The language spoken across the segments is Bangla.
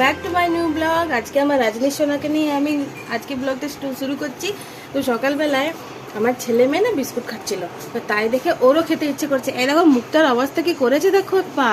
Back to my new blog আজকে আমার রাজনীশ সোনাকে নিয়ে আমি আজকে ব্লগটা শুরু করছি। তো সকালবেলায় আমার ছেলে মেয়ে না বিস্কুট খাচ্ছিল। তো তাই দেখে ওরও খেতে ইচ্ছে করছে। এই দেখো মুখটার অবস্থা কি করেছে দেখো পা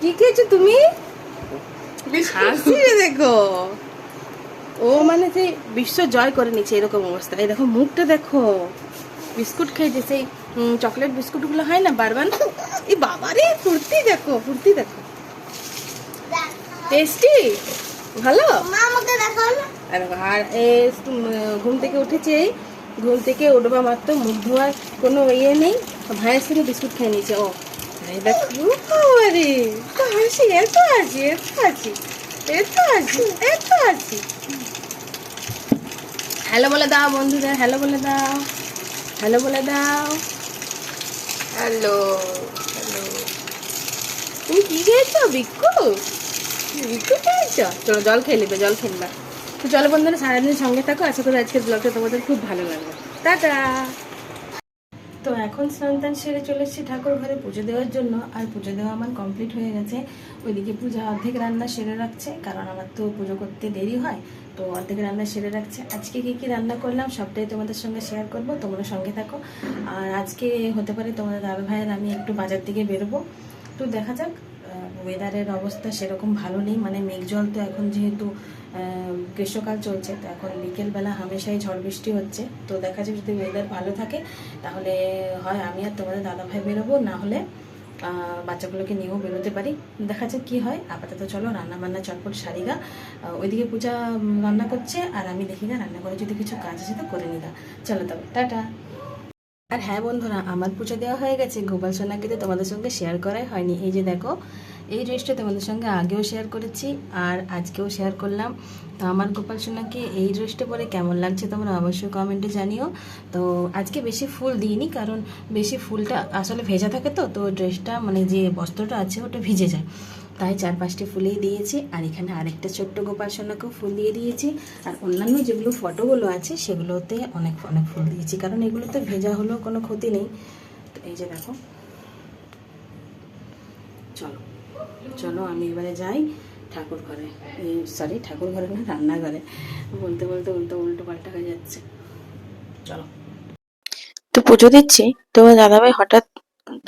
কি খেয়েছো তুমি? হাসি দেখো। ও মানে সেই বিশ্ব জয় করে নিচ্ছে এরকম অবস্থা। এই দেখো মুখটা দেখো। বিস্কুট খেয়েছে সেই চকলেট বিস্কুটগুলো হয় না বারবার? এই বাবারে ফুর্তি দেখো ফুর্তি দেখো। টেস্টি? ভালো? আর ঘুম থেকে উঠেছে ঘুম থেকে উঠবা মাত্র মুখ ধোয়ার কোনো ইয়ে নেই। ভাইয়ের সঙ্গে বিস্কুট খেয়ে নিয়েছে ও। এই দেখো আরে তো হাসি এত হাসি এত হাসি হ্যালো বলে দাও বন্ধুদের হ্যালো বলে দাও হ্যালো বলে দাও। Hello hello. তুমি কি খেয়েছো বিক্কু চলো জল খেয়ে নেবে, জল খেলবা তো চলো বন্ধুরা সারাদিন সঙ্গে থাকো, আশা করি আজকের ব্লগটা তোমাদের খুব ভালো লাগবে। টাটা! তো এখন স্নান টান সেরে চলে এসেছি ঠাকুর ঘরে পুজো দেওয়ার জন্য, আর পুজো দেওয়া আমার কমপ্লিট হয়ে গেছে। ওইদিকে পূজা অর্ধেক রান্না সেরে রাখছে, কারণ আমার তো পুজো করতে দেরি হয়, তো অর্ধেক রান্না সেরে রাখছে। আজকে কি কি রান্না করলাম সবটাই তোমাদের সঙ্গে শেয়ার করব, তোমরা সঙ্গে থাকো। আর আজকে হতে পারে তোমাদের দাদা ভাইয়ের আমি একটু বাজার দিকে বেরোবো। তো দেখা যাক ওয়েদারের অবস্থা সেরকম ভালো নেই। মানে মেঘ জল তো এখন যেহেতু গ্রীষ্মকাল চলছে, তো এখন বিকেলবেলা হামেশাই ঝড় বৃষ্টি হচ্ছে। তো দেখা যাক যদি ওয়েদার ভালো থাকে, তাহলে হয় আমি আর তোমাদের দাদা ভাই বেরোবো, না হলে বাচ্চাগুলোকে নিয়েও বেরোতে পারি। দেখা যাক কি হয়। আপাতত চলো রান্না বান্না চটপট সারিগা। ওইদিকে পূজা রান্না করছে, আর আমি দেখি না রান্না করে যদি কিছু কাজ আছে তো করে নিগা। চলো তবে, টাটা। আর হ্যাঁ বন্ধুরা, আমার পুজো দেওয়া হয়ে গেছে। গোপাল সোনাকে তো তোমাদের সঙ্গে শেয়ার করাই হয়নি। এই যে দেখো এই ড্রেসটা তোমাদের সঙ্গে আগেও শেয়ার করেছি আর আজকেও শেয়ার করলাম। তো আমার গোপাল সোনাকে এই ড্রেসটা পরে কেমন লাগছে তোমরা অবশ্যই কমেন্টে জানিও। তো আজকে বেশি ফুল দিইনি কারণ বেশি ফুলটা আসলে ভেজা থাকে তো তো ড্রেসটা মানে যে বস্ত্রটা আছে ওটা ভিজে যায়। তাই চার পাঁচটি ফুলেই দিয়েছি আর এখানে আরেকটা ছোট্ট গোপাল সোনাকেও ফুল দিয়ে দিয়েছি। আর অন্যান্য যেগুলো ফটোগুলো আছে সেগুলোতে অনেক অনেক ফুল দিয়েছি কারণ এগুলোতে ভেজা হলেও কোনো ক্ষতি নেই। তো এই যে দেখো, চলো। চলো আমি এবারে যাই ঠাকুর ঘরে। সরি ঠাকুর ঘরে না, রান্নাঘরে। বলতে বলতে, উল্টো উল্টো পাল্টা হয়ে যাচ্ছে। চলো। তো পুজো দিচ্ছি। তো দাদাভাই হঠাৎ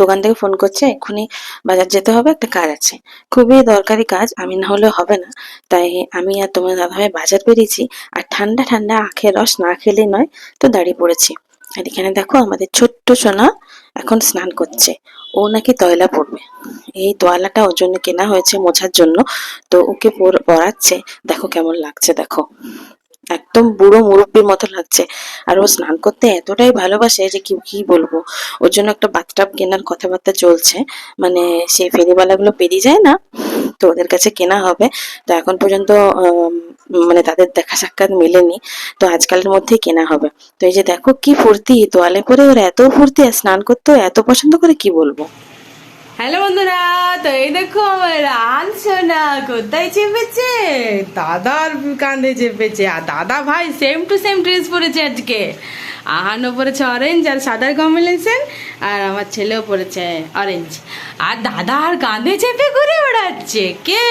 দোকান থেকে ফোন করছে, এক্ষুনি বাজার যেতে হবে, একটা কাজ আছে। খুবই দরকারি কাজ, আমি না হলে হবে না। তাই আমি আর তোমার দাদাভাই বাজার বেরিয়েছি, আর ঠান্ডা ঠান্ডা আখের রস না খেলে নয়, তো দাঁড়িয়ে পড়েছি। আর এখানে দেখো, আমাদের ছোট্ট সোনা এখন স্নান করছে। ও নাকি তয়লা পড়বে এই তোয়ালাটা ওর জন্য কেনা হয়েছে মোছার জন্য। তো ওকে পরাচ্ছে। দেখো কেমন লাগছে, দেখো। একদম বুড়ো মুরব্বীর মতো লাগছে। আর ও স্নান করতে এতটাই ভালোবাসে যে কি কি বলব? ওর জন্য একটা বাথটাব কেনার কথাবার্তা চলছে। মানে সেই ফেরিওয়ালাগুলো পেরিয়ে যায় না? তো ওদের কাছে কেনা হবে। তো এখন পর্যন্ত মানে তাদের দেখা সাক্ষাৎ মেলেনি। তো আজকালের মধ্যেই কেনা হবে। তো এই যে দেখো কি ফুর্তি, তোয়ালে পরে ওর এত ফুর্তি আর স্নান করতেও এত পছন্দ করে কি বলব? হ্যালো বন্ধুরা, তো এই দেখো আমার আনসোনা, কোথায় চেপেছে? দাদার কাঁধে চেপেছে, আর দাদা ভাই সেম টু সেম ড্রেস পরেছে আজকে। আহানও পরেছে অরেঞ্জ আর সাদার কম্বিনেশন আর আমার ছেলেও পরেছে অরেঞ্জ আর দাদা আর কাঁধে চেপে ঘুরে বেড়াচ্ছে, কে?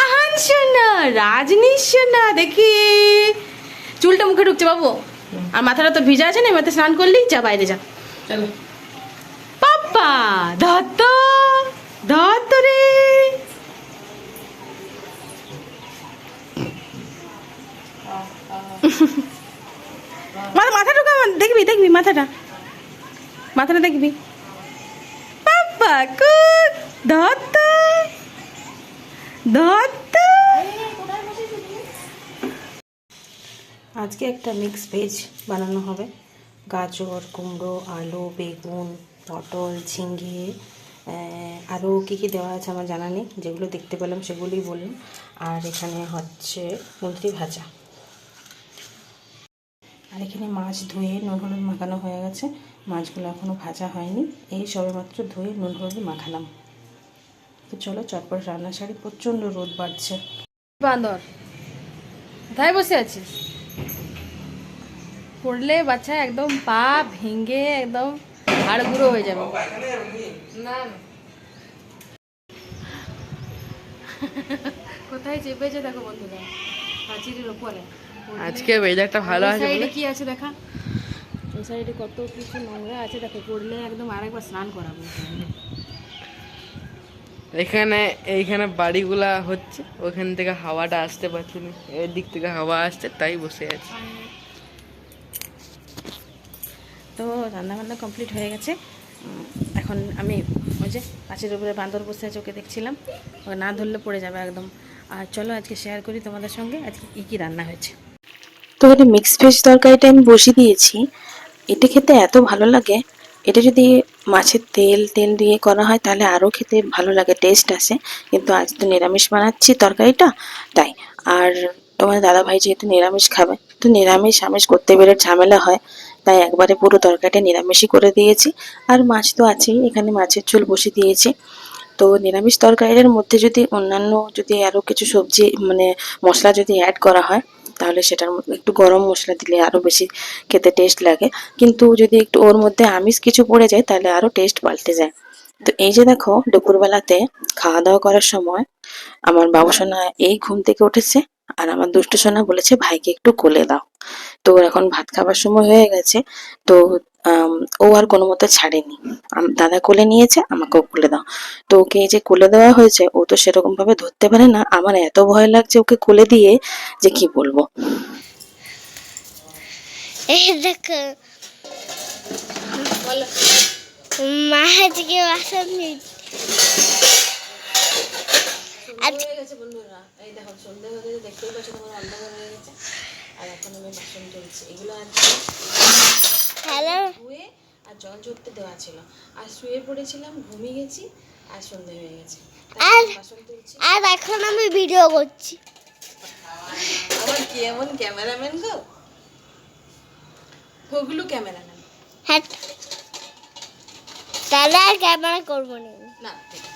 আহান সোনা রাজনী সোনা দেখি। চুলটা মুখে ঢুকছে বাবু। আর মাথাটা তো ভিজা আছে না, এবার স্নান করলি, যা বাইরে যা। চলো। পাপ্পা ধত্ত ধত্ত রে। মাথা ঢুকা দেখবি দেখবি মাথাটা। মাথাটা দেখবি। পাপ্পা কুক ধত্ত ধত্ত। আজকে একটা মিক্স ভেজ বানানো হবে। গাজর, কুমড়ো, আলু, বেগুন পটল, ঝিঙ্গে আরও কী কী দেওয়া আছে আমার জানা নেই। যেগুলো দেখতে পেলাম সেগুলোই বললাম। আর এখানে হচ্ছে মুরগি ভাজা। আর এখানে মাছ ধুয়ে নুন, হলুদ মাখানো হয়ে গেছে। মাছগুলো এখনও ভাজা হয়নি। এই সবেমাত্র ধুয়ে নুন, হলুদ মাখালাম। তো চলো চটপট রান্না শাড়ি প্রচণ্ড রোদ বাড়ছে। বান্দর, কোথায় বসে আছিস? পড়লে বাচ্চা একদম পা ভেঙে একদম হাড় গুঁড়ো হয়ে যাবে। না কোথায় চেপেছে দেখো বন্ধুরা পাঁচিরের ওপরে। আজকে ওয়েদারটা ভালো আছে সাইডে কি আছে দেখা? ওই সাইডে কত কিছু নোংরা আছে দেখো পড়লে একদম আরেকবার স্নান করাবো। এখানে এইখানে বাড়িগুলা হচ্ছে ওখান থেকে হাওয়াটা আসতে পারছে না এর দিক থেকে হাওয়া আসছে তাই বসে আছে। তো রান্না বান্না কমপ্লিট হয়ে গেছে। এখন আমি ওই যে পাঁচের উপরে বান্দর বসে ওকে দেখছিলাম। ওকে না ধরলে পড়ে যাবে একদম। আর চলো আজকে শেয়ার করি তোমাদের সঙ্গে, আজকে কী কী রান্না হয়েছে। তো এটা মিক্স ভেজ তরকারিটা আমি বসিয়ে দিয়েছি। এটা খেতে এত ভালো লাগে। এটা যদি মাছের তেল তেল দিয়ে করা হয় তাহলে আরও খেতে ভালো লাগে টেস্ট আসে। কিন্তু আজ তো নিরামিষ বানাচ্ছি তরকারিটা, তাই। আর তোমার দাদা ভাই যেহেতু নিরামিষ খাবে, তো নিরামিষ আমিষ করতে বেরোর ঝামেলা হয়। তাই একবারে পুরো তরকারিটা নিরামিষই করে দিয়েছি। আর মাছ তো আছেই, এখানে মাছের ঝোল বসিয়ে দিয়েছি। তো নিরামিষ তরকারির মধ্যে যদি অন্যান্য যদি আরও কিছু সবজি মানে মশলা যদি অ্যাড করা হয়, তাহলে সেটার একটু গরম মশলা দিলে আরও বেশি খেতে টেস্ট লাগে। কিন্তু যদি একটু ওর মধ্যে আমিষ কিছু পড়ে যায়, তাহলে আরও টেস্ট পাল্টে যায়। তো এই যে দেখো, দুপুরবেলাতে খাওয়া দাওয়া করার সময় আমার বাবুসোনা এই ঘুম থেকে উঠেছে। আর আমার দুষ্টু সোনা বলেছে, ভাইকে একটু কোলে দাও। তো ওর এখন ভাত খাবার সময় হয়ে গেছে, তো ও আর কোনো মতে ছাড়েনি। দাদা কোলে নিয়েছে, আমাকেও কোলে দাও। তো ওকে যে কোলে দেওয়া হয়েছে, ও তো সেরকম ভাবে ধরতে পারে না। আমার এত ভয় লাগছে ওকে কোলে দিয়ে যে কি বলব। মা আজকে বাসন গেছে বন্ধুরা। এই দেখো সন্ধে হয়ে গেছে দেখতেই পাচ্ছ তোমার অন্ধকার হয়ে গেছে। আর এখন আমি বাসন তুলছি। এগুলো আজকে ধুয়ে আর জল ঝরতে দেওয়া ছিল। আর শুয়ে পড়েছিলাম ঘুমিয়ে গেছি আর সন্ধে হয়ে গেছে। আর- এখন আর এখন আমি ভিডিও করছি। আমার কেমন ক্যামেরাম্যান গো? হগলু ক্যামেরাম্যান। হ্যাঁ। তাহলে আর ক্যামেরা করব না। না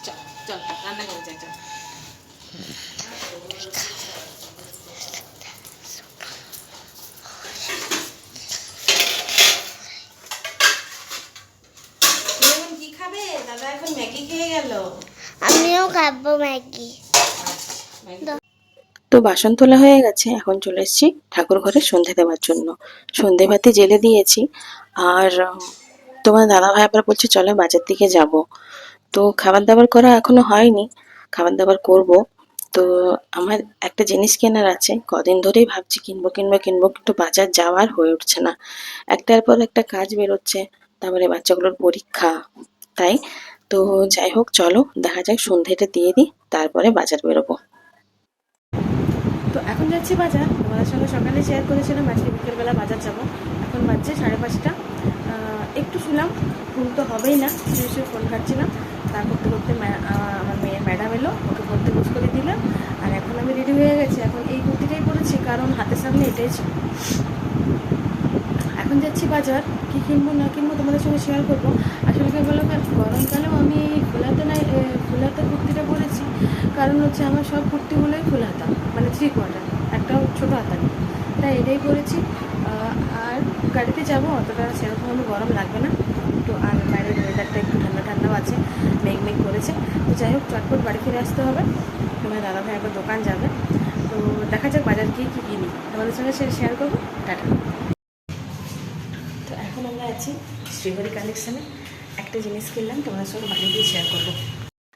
চল চল রান্না করে যাই চল তুমি এখন কি খাবে দাদা এখন ম্যাগি খেয়ে গেল আমিও খাব ম্যাগি। তো বাসন তোলা হয়ে গেছে এখন চলে এসেছি ঠাকুর ঘরে সন্ধে দেওয়ার জন্য। সন্ধে বাতি জেলে দিয়েছি আর তোমার দাদা ভাই আবার বলছে চলো বাজার দিকে যাব। তো খাবার দাবার করা এখনও হয়নি খাবার দাবার করব। তো আমার একটা জিনিস কেনার আছে। কদিন ধরেই ভাবছি কিনবো কিনবো কিনবো, কিন্তু বাজার যাওয়ার হয়ে উঠছে না। একটার পর একটা কাজ বেরোচ্ছে, তারপরে বাচ্চাগুলোর পরীক্ষা, তাই? তো যাই হোক, চলো, দেখা যাক সন্ধেটা দিয়ে দিই, তারপরে বাজার বেরোবো। তো এখন যাচ্ছি বাজার। তোমাদের সঙ্গে সকালে শেয়ার করেছিলাম, আজকে বিকেলবেলা বাজার যাব। এখন বাজছে সাড়ে পাঁচটা। একটু শুলাম, ঘুম তো হবেই না, শুয়ে শুয়ে ফোন ঘাটছিলাম। তা করতে করতে আমার মেয়ের ম্যাডাম এলো, ওকে পড়তে বুঝ করে দিলাম। আর এখন আমি রেডি হয়ে গেছি। এখন এই কুর্তিটাই পরেছি, কারণ হাতের সামনে এটাই ছিল। এখন যাচ্ছি বাজার, কি কিনবো, না কিনবো তোমাদের সঙ্গে শেয়ার করব। আসলে কি বলো গরমকালেও আমি ফুলাতে না ফুলাতে কুর্তিটা পরেছি। কারণ হচ্ছে আমার সব কুর্তিগুলোই ফুল হাতা মানে থ্রি কোয়ার্টার একটা ছোটো হাতা নেই। তাই এটাই করেছি আর গাড়িতে যাব, অতটা সেরকম গরম লাগবে না। একটু আর বাইরের ওয়েদারটা একটু ঠান্ডা ঠান্ডাও আছে। মেঘ করেছে। তো যাই হোক, চটপট বাড়ি ফিরে আসতে হবে। তোমার দাদা ভাই একবার দোকান যাবে। তো দেখা যাক বাজার গিয়ে কী কিনি। তোমাদের সঙ্গে সে শেয়ার করব। টাটা। তো এখন আমরা আছি শ্রীহরি কালেকশানে একটা জিনিস কিনলাম, তোমাদের সঙ্গে বাড়ি গিয়ে শেয়ার করব।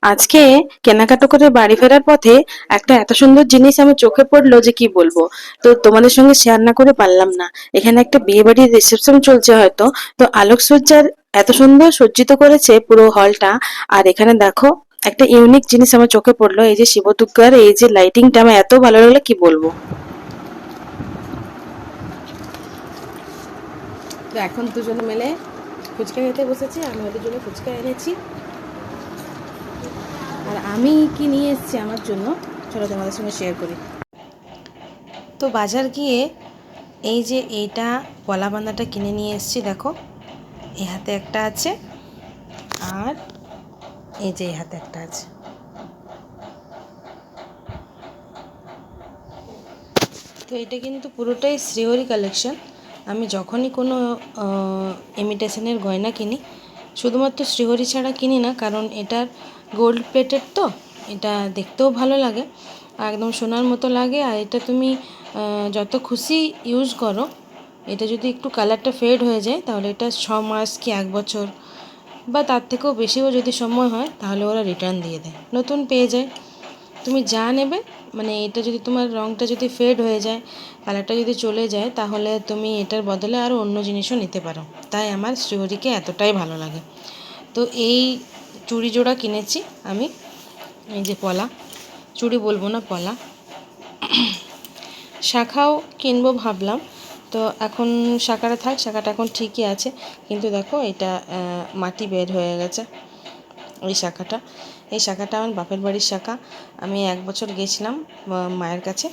আজকে কেনাকাটা করে বাড়ি ফেরার পথে একটা এত সুন্দর জিনিস আমার চোখে পড়ল যে কি বলব। তো তোমাদের সঙ্গে শেয়ার না করে পারলাম না। এখানে একটা বিয়ে বাড়ির রিসেপশন চলছে হয়তো। তো আলোকসজ্জার এত সুন্দর সজ্জিত করেছে পুরো হলটা আর এখানে দেখো, একটা ইউনিক জিনিস আমার চোখে পড়ল, এই যে শিবদুর্গার এই যে লাইটিংটা আমার এত ভালো লাগল, কি বলব? এখন দুজনে মিলে ফুচকা খেতে বসেছি আমি ওদের জন্য ফুচকা এনেছি। আর আমি কি নিয়ে এসেছি আমার জন্য, চলো তোমাদের সঙ্গে শেয়ার করি। তো বাজার গিয়ে এই যে এইটা পলা বান্দাটা কিনে নিয়ে এসেছি, দেখো। এই হাতে একটা আছে আর এই যে এই হাতে একটা আছে। তো এটা কিন্তু পুরোটাই শ্রীহরি কালেকশন আমি যখনই কোনো ইমিটেশনের গয়না কিনি, শুধুমাত্র শ্রীহরি ছাড়া কিনি না, কারণ এটার গোল্ড প্লেটেড তো, এটা দেখতেও ভালো লাগে, একদম সোনার মতো লাগে, আর এটা তুমি যত খুশি ইউজ করো এটা যদি একটু কালারটা ফেড হয়ে যায়, তাহলে এটা ছ মাস কি এক বছর বা তার থেকেও বেশিও যদি সময় হয়, তাহলে ওরা রিটার্ন দিয়ে দেয়। নতুন পেয়ে যায়। তুমি যা নেবে মানে এটা যদি তোমার রঙটা যদি ফেড হয়ে যায় কালারটা যদি চলে যায়, তাহলে তুমি এটার বদলে আরও অন্য জিনিসও নিতে পারো। তাই আমার শ্রীহরিকে এতটাই ভালো লাগে। তো এই চুড়ি জোড়া কিনেছি আমি, এই যে পলা। চুড়ি বলব না, পলা। শাখাও কিনবো ভাবলাম। তো এখন শাখাটা থাক শাখাটা এখন ঠিকই আছে। কিন্তু দেখো, এটা মাটি বের হয়ে গেছে এই শাখাটা এই শাখাটা আমার বাপের বাড়ির শাখা আমি এক বছর গেছিলাম মায়ের কাছে।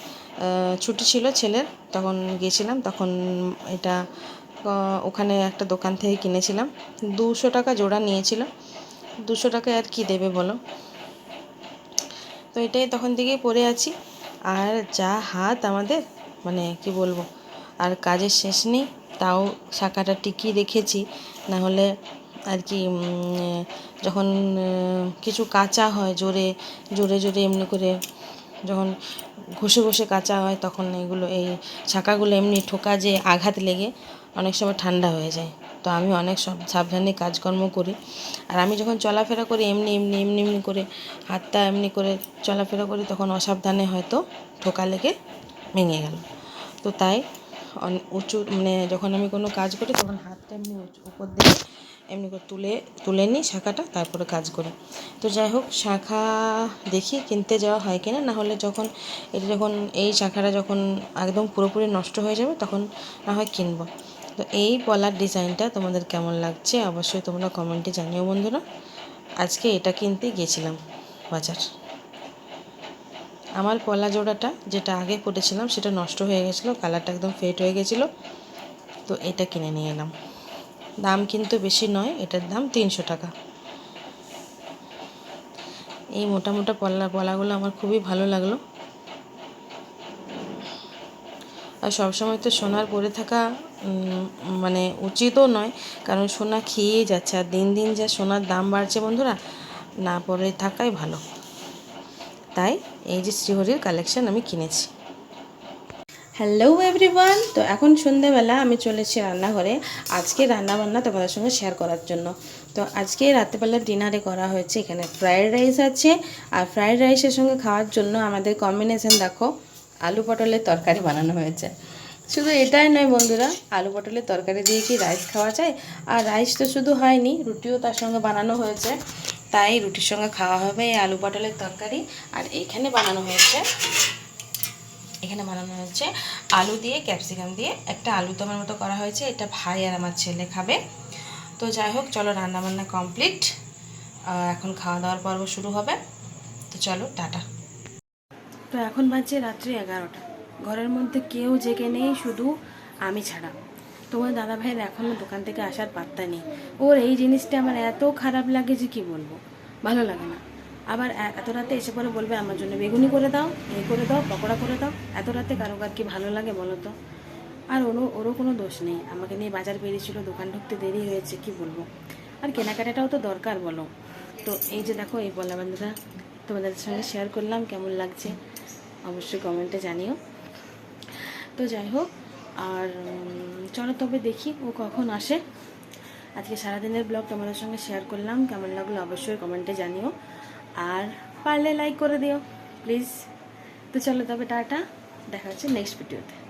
ছুটি ছিল ছেলের, তখন গেছিলাম। তখন এটা ওখানে একটা দোকান থেকে কিনেছিলাম। দুশো টাকা জোড়া নিয়েছিল। দুশো টাকায় আর কি দেবে বলো? তো এটাই তখন থেকেই পরে আছি। আর যা হাত আমাদের মানে কি বলব? আর কাজের শেষ নেই, তাও শাখাটা টিকিয়ে রেখেছি না হলে আর কি যখন কিছু কাঁচা হয় জোরে জোরে জোরে এমনি করে যখন ঘষে ঘষে কাঁচা হয়, তখন এগুলো, এই শাখাগুলো এমনি ঠোকা যে আঘাত লেগে অনেক সময় ঠান্ডা হয়ে যায়। তো আমি অনেক সব, সাবধানে কাজকর্ম করি। আর আমি যখন চলাফেরা করি, এমনি এমনি এমনি এমনি করে হাতটা এমনি করে চলাফেরা করি, তখন অসাবধানে হয়তো ঠোকা লেগে ভেঙে গেল। তো তাই উঁচু মানে যখন আমি কোনো কাজ করি তখন হাতটা এমনি উপর দিকে এমনি করে তুলে তুলে নিই শাখাটা, তারপরে কাজ করি। তো যাই হোক, শাখা দেখি কিনতে যাওয়া হয় কিনা, না হলে যখন এটা যখন এই শাখাটা যখন একদম পুরোপুরি নষ্ট হয়ে যাবে তখন না হয় কিনবো। তো এই পলার ডিজাইনটা তোমাদের কেমন লাগছে অবশ্যই তোমরা কমেন্টে জানিও বন্ধুরা। আজকে এটা কিনতে গেছিলাম বাজার। আমার পলা জোড়াটা যেটা আগে পরেছিলাম সেটা নষ্ট হয়ে গেছিল, কালারটা একদম ফেড হয়ে গেছিল। তো এটা কিনে নিয়ে এলাম। দাম কিন্তু বেশি নয়, এটার দাম তিনশো টাকা। এই মোটা মোটা পলা পলাগুলো আমার খুবই ভালো লাগল। আর সবসময় তো সোনার পরে থাকা মানে উচিতও নয়, কারণ সোনা খেয়েই যাচ্ছে। আর দিন দিন যা সোনার দাম বাড়ছে বন্ধুরা, না পরে থাকাই ভালো। তাই এই যে শ্রীহরির কালেকশন আমি কিনেছি। হ্যালো এভরিওয়ান তো এখন সন্ধেবেলা আমি চলেছি রান্নাঘরে। আজকে রান্নাবান্না তোমাদের সঙ্গে শেয়ার করার জন্য। তো আজকে রাত্রেবেলা ডিনারে করা হয়েছে, এখানে ফ্রায়েড রাইস আছে। আর ফ্রায়েড রাইসের সঙ্গে খাওয়ার জন্য আমাদের কম্বিনেশন দেখো, আলু পটলের তরকারি বানানো হয়েছে। শুধু এটাই নয় বন্ধুরা, আলু পটলের তরকারি দিয়ে কি রাইস খাওয়া যায়? আর রাইস তো শুধু হয়নি, রুটিও তার সঙ্গে বানানো হয়েছে। তাই রুটির সঙ্গে খাওয়া হবে এই আলু পটলের তরকারি। আর এখানে বানানো হয়েছে, এখানে বানানো হয়েছে আলু দিয়ে, ক্যাপসিকাম দিয়ে একটা আলু দমের মতো করা হয়েছে। এটা ভাই আর আমার ছেলে খাবে। তো যাই হোক, চলো রান্নাবান্না কমপ্লিট। এখন খাওয়া দাওয়ার পর্ব শুরু হবে। তো চলো, টাটা। তো এখন বাজছে রাত্রি এগারোটা। ঘরের মধ্যে কেউ জেগে নেই, শুধু আমি ছাড়া। তোমার দাদা ভাইয়ের এখনও দোকান থেকে আসার পাত্তা নেই। ওর এই জিনিসটা আমার এত খারাপ লাগে যে কি বলব? ভালো লাগে না। আবার এত রাতে এসে পরে বলবে, আমার জন্য বেগুনি করে দাও এই করে দাও, পকোড়া করে দাও। এত রাতে কারও কার কি ভালো লাগে বলো তো? আর ওরও ওরও কোনো দোষ নেই। আমাকে নিয়ে বাজার বেরিয়েছিল, দোকান ঢুকতে দেরি হয়েছে, কি বলব? আর কেনাকাটাটাও তো দরকার বলো। তো এই যে দেখো, এই বলা বন্ধুরা তোমাদের সঙ্গে শেয়ার করলাম, কেমন লাগছে? অবশ্যই কমেন্টে জানিও। তো যাই হোক আর চলো তবে দেখি ও কখন আসে। আজকে সারাদিনের ব্লগ তোমাদের সঙ্গে শেয়ার করলাম। কেমন লাগল অবশ্যই কমেন্টে জানিও। আর পারলে লাইক করে দিও প্লিজ তো চলো তবে টাটা। দেখা হচ্ছে নেক্সট ভিডিওতে